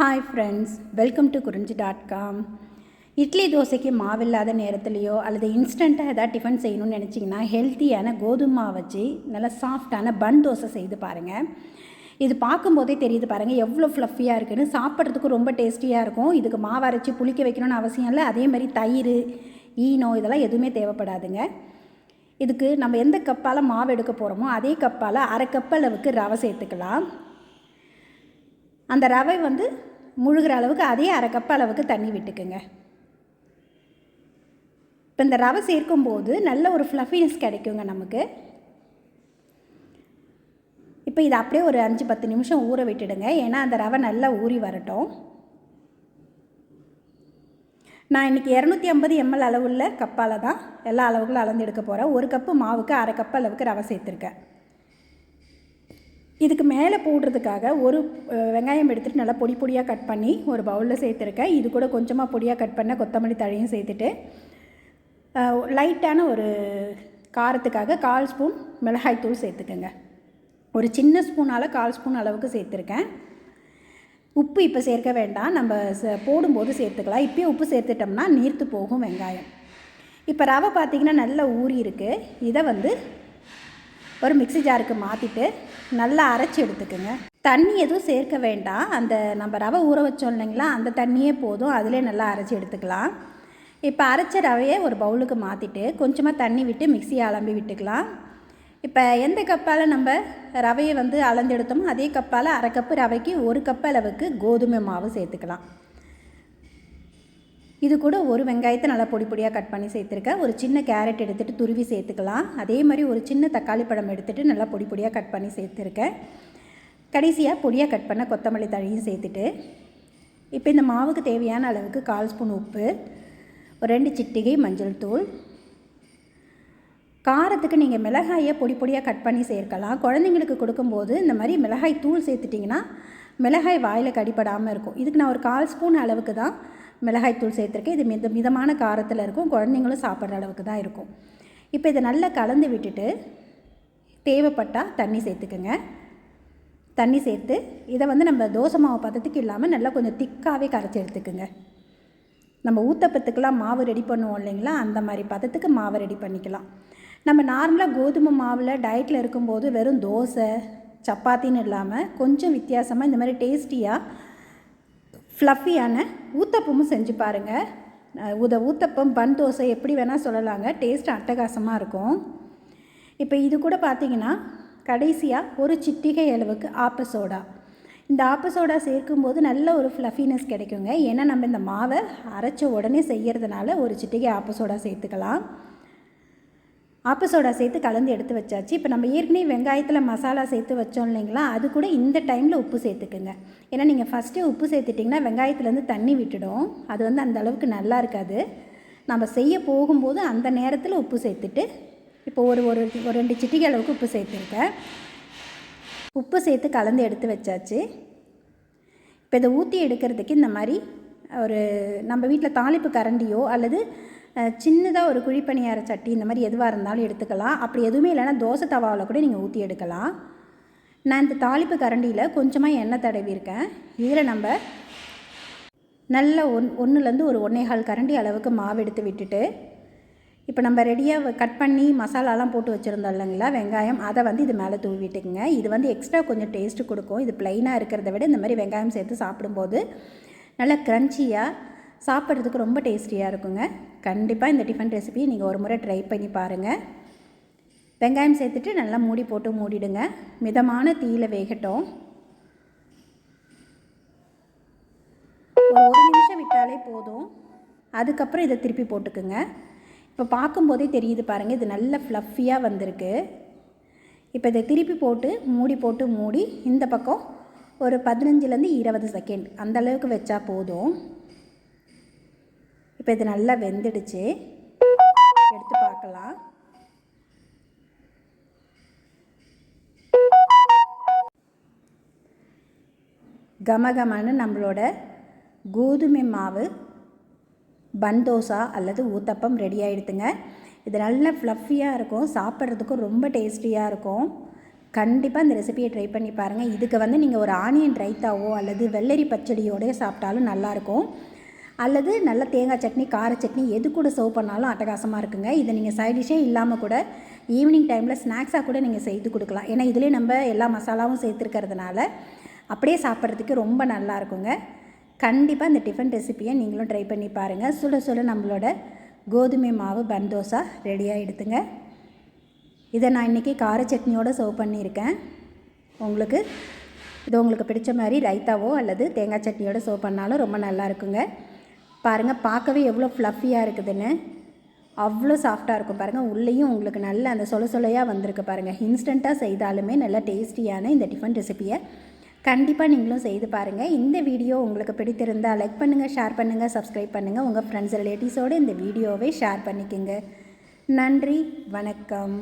Hi friends welcome to Kurinji dot com idli தோசைக்கு மாவில்லாத நேரத்துலையோ அல்லது இன்ஸ்டண்ட்டாக எதாவது டிஃபன் செய்யணும்னு நினச்சிங்கன்னா ஹெல்த்தியான கோதுமை மாவு வச்சு நல்லா சாஃப்டான பன் தோசை செய்து பாருங்கள் இது பார்க்கும்போதே தெரியுது பாருங்கள் எவ்வளோ ஃப்ளஃபியாக இருக்குன்னு. சாப்பிட்றதுக்கு ரொம்ப டேஸ்டியாக இருக்கும். இதுக்கு மாவு அரைச்சி புளிக்க வைக்கணும்னு அவசியம் இல்லை. அதே மாதிரி தயிர் ஈனோ இதெல்லாம் எதுவுமே தேவைப்படாதுங்க. இதுக்கு நம்ம எந்த கப்பால் மாவு எடுக்க போகிறோமோ அதே கப்பால் அரை கப் அளவுக்கு ரவை சேர்த்துக்கலாம். அந்த ரவை வந்து முழுகிற அளவுக்கு அதே அரை கப் அளவுக்கு தண்ணி விட்டுக்குங்க. இப்போ இந்த ரவை சேர்க்கும்போது நல்ல ஒரு ஃப்ளஃபினஸ் கிடைக்குங்க நமக்கு. இப்போ இதை அப்படியே ஒரு அஞ்சு பத்து நிமிஷம் ஊற விட்டுடுங்க. ஏன்னா அந்த ரவை நல்லா ஊறி வரட்டும். நான் இன்றைக்கி இரநூத்தி ஐம்பது எம்எல் அளவுள்ள கப்பால் தான் எல்லா அளவுகளும் அளந்து எடுக்க போகிறேன் ஒரு கப்பு மாவுக்கு அரை கப் அளவுக்கு ரவை சேர்த்துருக்கேன். இதுக்கு மேலே போடுறதுக்காக ஒரு வெங்காயம் எடுத்துகிட்டு நல்லா பொடி பொடியாக கட் பண்ணி ஒரு பவுலில் சேர்த்துருக்கேன். இது கூட கொஞ்சமாக பொடியாக கட் பண்ண கொத்தமல்லி தழையும் சேர்த்துட்டு லைட்டான ஒரு காரத்துக்காக கால் ஸ்பூன் மிளகாய்த்தூள் சேர்த்துக்கோங்க. ஒரு சின்ன ஸ்பூனால் கால் ஸ்பூன் அளவுக்கு சேர்த்துருக்கேன். உப்பு இப்போ சேர்க்க வேண்டாம். நம்ம ச போடும்போது சேர்த்துக்கலாம். இப்போயே உப்பு சேர்த்துட்டோம்னா நீர்த்து போகும் வெங்காயம். இப்போ ரவை பார்த்திங்கன்னா நல்லா ஊறி இருக்குது இதை வந்து ஒரு மிக்ஸி ஜாருக்கு மாற்றிட்டு நல்லா அரைச்சி எடுத்துக்கோங்க. தண்ணி எதுவும் சேர்க்க வேண்டாம். அந்த நம்ம ரவை ஊற வச்சோம் இல்லைங்களா? அந்த தண்ணியே போதும். அதிலே நல்லா அரைச்சி எடுத்துக்கலாம். இப்போ அரைச்ச ரவையை ஒரு பவுலுக்கு மாற்றிட்டு கொஞ்சமாக தண்ணி விட்டு மிக்ஸியை அலம்பி விட்டுக்கலாம். இப்போ எந்த கப்பால் நம்ம ரவையை வந்து அளந்தெடுத்தோமோ அதே கப்பால் அரை கப்பு ரவைக்கு ஒரு கப் அளவுக்கு கோதுமை மாவு சேர்த்துக்கலாம். இது கூட ஒரு வெங்காயத்தை நல்லா பொடி பொடியாக கட் பண்ணி சேர்த்துருக்கேன். ஒரு சின்ன கேரட் எடுத்துகிட்டு துருவி சேர்த்துக்கலாம். அதே மாதிரி ஒரு சின்ன தக்காளி பழம் எடுத்துகிட்டு நல்லா பொடி பொடியாக கட் பண்ணி சேர்த்துருக்கேன். கடைசியாக பொடியாக கட் பண்ண கொத்தமல்லி தழையும் சேர்த்துட்டு இப்போ இந்த மாவுக்கு தேவையான அளவுக்கு கால் ஸ்பூன் உப்பு ஒரு ரெண்டு சிட்டிகை மஞ்சள் தூள். காரத்துக்கு நீங்கள் மிளகாயை பொடி பொடியாக கட் பண்ணி சேர்க்கலாம். குழந்தைங்களுக்கு கொடுக்கும்போது இந்த மாதிரி மிளகாய் தூள் சேர்த்துட்டிங்கன்னா மிளகாய் வாயில் கடிப்படாமல் இருக்கும். இதுக்கு நான் ஒரு கால் ஸ்பூன் அளவுக்கு தான் மிளகாய் தூள் சேர்த்துருக்கேன். இது மித மிதமான காரத்தில் இருக்கும். குழந்தைங்களும் சாப்பிட்ற அளவுக்கு தான் இருக்கும். இப்போ இதை நல்லா கலந்து விட்டுட்டு தேவைப்பட்டால் தண்ணி சேர்த்துக்குங்க. தண்ணி சேர்த்து இதை வந்து நம்ம தோசை மாவு பதத்துக்கு இல்லாமல் நல்லா கொஞ்சம் திக்காகவே கரைச்சி எடுத்துக்குங்க. நம்ம ஊத்தப்பத்துக்கெலாம் மாவு ரெடி பண்ணுவோம் இல்லைங்களா? அந்த மாதிரி பதத்துக்கு மாவை ரெடி பண்ணிக்கலாம். நம்ம நார்மலாக கோதுமை மாவில் டயட்டில் இருக்கும்போது வெறும் தோசை சப்பாத்தின்னு இல்லாமல் கொஞ்சம் வித்தியாசமாக இந்த மாதிரி டேஸ்டியாக ஃப்ளஃபியான ஊத்தப்பமும் செஞ்சு பாருங்கள் உத ஊத்தப்பம் பன் தோசை எப்படி வேணால் சொல்லலாங்க. டேஸ்ட் அட்டகாசமாக இருக்கும். இப்போ இது கூட பார்த்தீங்கன்னா கடைசியாக ஒரு சிட்டிகை அளவுக்கு ஆப்ப சோடா. இந்த ஆப்ப சோடா சேர்க்கும்போது நல்ல ஒரு ஃப்ளஃபினஸ் கிடைக்குங்க. ஏன்னா நம்ம இந்த மாவை அரைச்ச உடனே செய்கிறதுனால ஒரு சிட்டிகை ஆப்ப சோடா சேர்த்துக்கலாம். ஆப்ப சோடா சேர்த்து கலந்து எடுத்து வச்சாச்சு. இப்போ நம்ம ஏற்கனவே வெங்காயத்தில் மசாலா சேர்த்து வச்சோம் இல்லைங்களா? அது கூட இந்த டைமில் உப்பு சேர்த்துக்குங்க. ஏன்னா நீங்கள் ஃபஸ்ட்டே உப்பு சேர்த்துட்டிங்கன்னா வெங்காயத்துலேருந்து தண்ணி விட்டுடும். அது வந்து அந்த அளவுக்கு நல்லா இருக்காது. நம்ம செய்ய போகும்போது அந்த நேரத்தில் உப்பு சேர்த்துட்டு இப்போ ஒரு ஒரு ஒரு ரெண்டு சிட்டிகை அளவுக்கு உப்பு சேர்த்துருக்கேன். உப்பு சேர்த்து கலந்து எடுத்து வச்சாச்சு. இப்போ இதை ஊற்றி எடுக்கிறதுக்கு இந்த மாதிரி ஒரு நம்ம வீட்டில் தாளிப்பு கரண்டியோ அல்லது சின்னதாக ஒரு குழிப்பணியார சட்டி இந்த மாதிரி எதுவாக இருந்தாலும் எடுத்துக்கலாம். அப்படி எதுவுமே இல்லைன்னா தோசை தவாவில் கூட நீங்கள் ஊற்றி எடுக்கலாம். நான் இந்த தாளிப்பு கரண்டியில் கொஞ்சமாக எண்ணெய் தடவியிருக்கேன். இதில் நம்ம நல்ல ஒன் ஒன்றுலேருந்து ஒரு ஒன்றேகால் கரண்டி அளவுக்கு மாவு எடுத்து விட்டுட்டு இப்போ நம்ம ரெடியாக கட் பண்ணி மசாலாலாம் போட்டு வச்சுருந்தோம் இல்லைங்களா வெங்காயம் அதை வந்து இது மேலே தூவி விட்டுக்குங்க. இது வந்து எக்ஸ்ட்ரா கொஞ்சம் டேஸ்ட்டு கொடுக்கும். இது ப்ளைனாக இருக்கிறத விட இந்த மாதிரி வெங்காயம் சேர்த்து சாப்பிடும்போது நல்லா க்ரன்ச்சியாக சாப்பிட்றதுக்கு ரொம்ப டேஸ்டியாக இருக்குங்க. கண்டிப்பாக இந்த டிஃபன் ரெசிபி நீங்கள் ஒரு முறை ட்ரை பண்ணி பாருங்கள் வெங்காயம் சேர்த்துட்டு நல்லா மூடி போட்டு மூடிடுங்க. மிதமான தீயில வேகட்டும். ஒரு ஒரு நிமிஷம் விட்டாலே போதும். அதுக்கப்புறம் இதை திருப்பி போட்டுக்குங்க. இப்போ பார்க்கும்போதே தெரியுது பாருங்கள் இது நல்ல ஃப்ளஃபியாக வந்திருக்கு. இப்போ இதை திருப்பி போட்டு மூடி போட்டு மூடி இந்த பக்கம் ஒரு பதினஞ்சுலேருந்து இருபது செகண்ட் அந்தளவுக்கு வச்சா போதும். இப்போ இது நல்லா வெந்துடுச்சு. எடுத்து பார்க்கலாம். கமகமன்னு நம்மளோட கோதுமை மாவு பன் தோசா அல்லது ஊத்தப்பம் ரெடி ஆகிடுதுங்க இது நல்ல ஃப்ளஃபியாக இருக்கும். சாப்பிட்றதுக்கும் ரொம்ப டேஸ்டியாக இருக்கும். கண்டிப்பாக இந்த ரெசிபியை ட்ரை பண்ணி பாருங்கள் இதுக்கு வந்து நீங்கள் ஒரு ஆனியன் ரைத்தாவோ அல்லது வெள்ளரி பச்சடியோடய சாப்பிட்டாலும் நல்லாயிருக்கும் அல்லது நல்ல தேங்காய் சட்னி கார சட்னி எது கூட சர்வ் பண்ணாலும் அட்டகாசமாக இருக்குங்க. இதை நீங்கள் சைட் டிஷ்ஷே இல்லாமல் கூட ஈவினிங் டைமில் ஸ்நாக்ஸாக கூட நீங்கள் செய்து கொடுக்கலாம். ஏன்னா இதுலேயே நம்ம எல்லா மசாலாவும் சேர்த்துருக்கிறதுனால அப்படியே சாப்பிட்றதுக்கு ரொம்ப நல்லா இருக்குங்க. கண்டிப்பாக இந்த டிஃபன் ரெசிப்பியை நீங்களும் ட்ரை பண்ணி பாருங்கள் சுட சுட நம்மளோட கோதுமை மாவு பந்தோசா ரெடியாக எடுத்துங்க. இதை நான் இன்றைக்கி கார சட்னியோடு சர்வ் பண்ணியிருக்கேன். உங்களுக்கு இது உங்களுக்கு பிடிச்ச மாதிரி ரைத்தாவோ அல்லது தேங்காய் சட்னியோடு சர்வ் பண்ணாலும் ரொம்ப நல்லா இருக்குங்க. பாருங்கள் பார்க்கவே எவ்வளோ ஃப்ளஃபியாக இருக்குதுன்னு. அவ்வளோ சாஃப்டாக இருக்கும் பாருங்கள் உள்ளேயும் உங்களுக்கு நல்ல அந்த சொல சொலையாக வந்திருக்கு பாருங்கள் இன்ஸ்டண்ட்டாக செய்தாலுமே நல்ல டேஸ்டியான இந்த டிஃபன் ரெசிப்பியை கண்டிப்பாக நீங்களும் செய்து பாருங்கள் இந்த வீடியோ உங்களுக்கு பிடித்திருந்தால் லைக் பண்ணுங்கள் ஷேர் பண்ணுங்கள் சப்ஸ்கிரைப் பண்ணுங்கள் உங்கள் ஃப்ரெண்ட்ஸ் ரிலேட்டிவ்ஸோடு இந்த வீடியோவை ஷேர் பண்ணிக்கோங்க. நன்றி வணக்கம்.